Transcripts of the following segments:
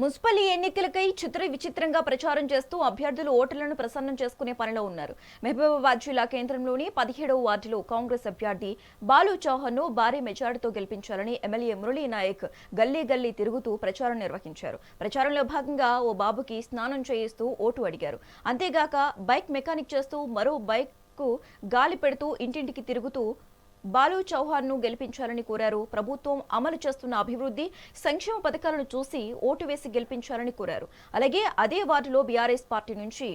Municipal ఎన్నికలకై చిత్ర విచిత్రంగా ప్రచారం చేస్తూ అభ్యర్థులు ఓటర్లను ప్రసన్నం చేసుకునే పనిలో ఉన్నారు. మహబూబాబాద్ జిల్లా కేంద్రంలోని పదిహేడవ వార్డులో కాంగ్రెస్ అభ్యర్థి బాలు చౌహాన్ను భారీ మెజార్టీతో గెలిపించాలని ఎమ్మెల్యే మురళీ నాయక్ గల్లీ గల్లీ తిరుగుతూ ప్రచారం నిర్వహించారు. ప్రచారంలో భాగంగా ఓ బాబుకి స్నానం చేయిస్తూ ఓటు అడిగారు. అంతేగాక బైక్ మెకానిక్ చేస్తూ మరో బైక్కు గాలి పెడుతూ ఇంటింటికి తిరుగుతూ బాలు చౌహాన్ను గెలిపించాలని కోరారు. ప్రభుత్వం అమలు చేస్తున్న అభివృద్ధి సంక్షేమ పథకాలను చూసి ఓటు వేసి గెలిపించాలని కోరారు. అలాగే అదే వార్డులో బీఆర్ఎస్ పార్టీ నుంచి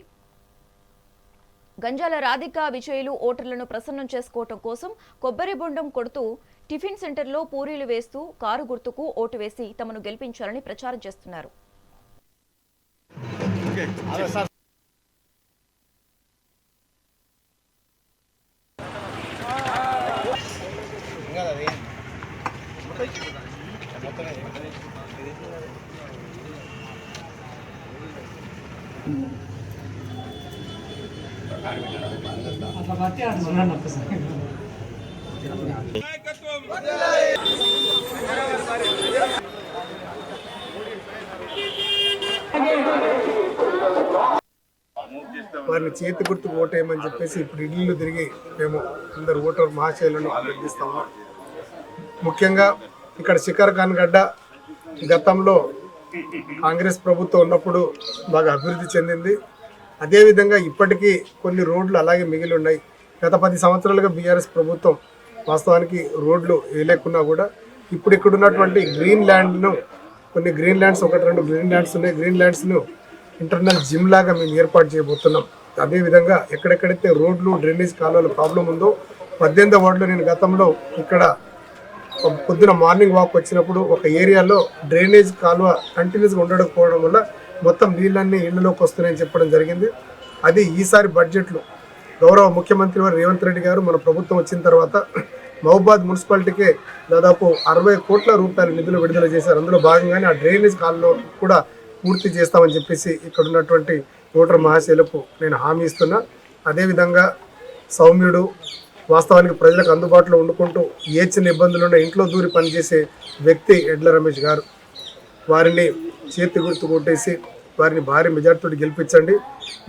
గంజాల రాధిక విజయులు ఓటర్లను ప్రసన్నం చేసుకోవటం కోసం కొబ్బరి బొండం కొడుతూ టిఫిన్ సెంటర్లో పూరీలు వేస్తూ కారు గుర్తుకు ఓటు వేసి తమను గెలిపించాలని ప్రచారం చేస్తున్నారు. అట్లా బట్టి ఒక్కసారి వారిని చేతి గుర్తుకు ఓటేయమని చెప్పేసి ఇప్పుడు ఇల్లు తిరిగి మేము అందరు ఓటర్ మహాశైలను అభ్యర్థిస్తాము. ముఖ్యంగా ఇక్కడ శిఖర్ ఖాన్ గడ్డ గతంలో కాంగ్రెస్ ప్రభుత్వం ఉన్నప్పుడు బాగా అభివృద్ధి చెందింది. అదేవిధంగా ఇప్పటికీ కొన్ని రోడ్లు అలాగే మిగిలి ఉన్నాయి. గత పది సంవత్సరాలుగా బీఆర్ఎస్ ప్రభుత్వం వాస్తవానికి రోడ్లు వేయలేకున్నా కూడా ఇప్పుడు ఇక్కడ ఉన్నటువంటి గ్రీన్ ల్యాండ్ను కొన్ని గ్రీన్ ల్యాండ్స్ ఒకటి రెండు గ్రీన్ ల్యాండ్స్ ఉన్నాయి. గ్రీన్ ల్యాండ్స్ను ఇంటర్నల్ జిమ్ లాగా మేము ఏర్పాటు చేయబోతున్నాం. అదేవిధంగా ఎక్కడెక్కడైతే రోడ్లు డ్రైనేజ్ కాలువల ప్రాబ్లం ఉందో పద్దెనిమిదో వార్డులో నేను గతంలో ఇక్కడ పొద్దున మార్నింగ్ వాక్ వచ్చినప్పుడు ఒక ఏరియాలో డ్రైనేజ్ కాలువ కంటిన్యూస్గా ఉండకపోవడం వల్ల మొత్తం నీళ్ళన్నీ ఇళ్ళలోకి వస్తున్నాయని చెప్పడం జరిగింది. అది ఈసారి బడ్జెట్లో గౌరవ ముఖ్యమంత్రి వారు రేవంత్ రెడ్డి గారు మన ప్రభుత్వం వచ్చిన తర్వాత మహబాద్ మున్సిపాలిటీకే దాదాపు అరవై కోట్ల రూపాయల నిధులు విడుదల చేశారు. అందులో భాగంగానే ఆ డ్రైనేజ్ కాలువలో కూడా పూర్తి చేస్తామని చెప్పేసి ఇక్కడ ఉన్నటువంటి ఓటర్ మహాశైలకు నేను హామీ ఇస్తున్నా. అదేవిధంగా సౌమ్యుడు వాస్తవానికి ప్రజలకు అందుబాటులో వండుకుంటూ ఏ చిన్న ఇబ్బందులున్న ఇంట్లో దూరి పనిచేసే వ్యక్తి ఎడ్ల రమేష్ గారు. వారిని చేతి గుర్తు కొట్టేసి వారిని భారీ మెజార్టీతో గెలిపించండి.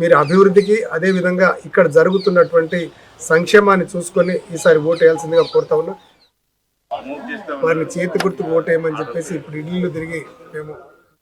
మీరు అభివృద్ధికి అదేవిధంగా ఇక్కడ జరుగుతున్నటువంటి సంక్షేమాన్ని చూసుకొని ఈసారి ఓటు వేయాల్సిందిగా కోరుతా ఉన్నా. వారిని చేతి గుర్తుకు ఓటేయమని చెప్పేసి ఇప్పుడు ఇల్లు తిరిగి మేము